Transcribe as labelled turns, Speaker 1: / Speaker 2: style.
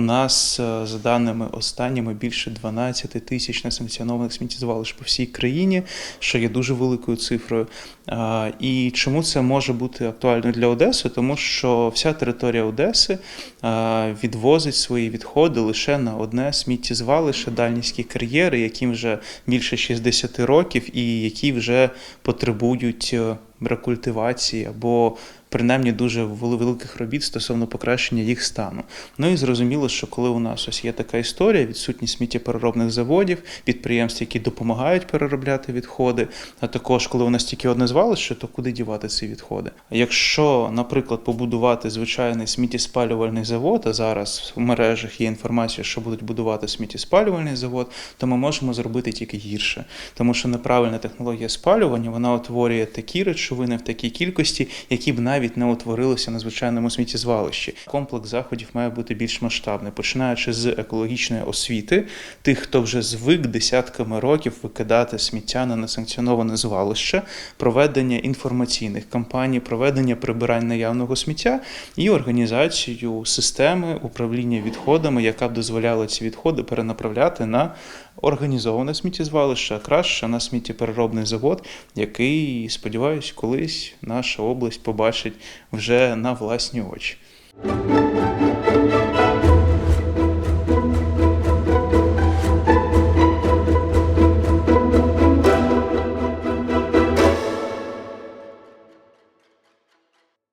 Speaker 1: У нас, е, за даними останніми, більше 12 тисяч несанкціонованих сміттєзвалищ по всій країні, що є дуже великою цифрою. І чому це може бути актуально для Одеси? Тому що вся територія Одеси відвозить свої відходи лише на одне сміттєзвалище, дальнійські кар'єри, яким вже більше 60 років, і які вже потребують рекультивації або принаймні дуже великих робіт стосовно покращення їх стану. Ну і зрозуміло, що коли у нас ось є така історія, відсутність сміттєпереробних заводів, підприємств, які допомагають переробляти відходи, а також коли у нас тільки одне звалище, то куди дівати ці відходи? Якщо, наприклад, побудувати звичайний сміттєспалювальний завод, а зараз в мережах є інформація, що будуть будувати сміттєспалювальний завод, то ми можемо зробити тільки гірше, тому що неправильна технологія спалювання вона утворює такі речовини в такій кількості, які б навіть не утворилися на звичайному сміттєзвалищі. Комплекс заходів має бути більш масштабний, починаючи з екологічної освіти, тих, хто вже звик десятками років викидати сміття на несанкціоноване звалище, проведення інформаційних кампаній, проведення прибирань наявного сміття і організацію системи управління відходами, яка б дозволяла ці відходи перенаправляти на організоване сміттєзвалище, а краще на сміттєпереробний завод, який, сподіваюсь, колись наша область побачить вже на власні очі.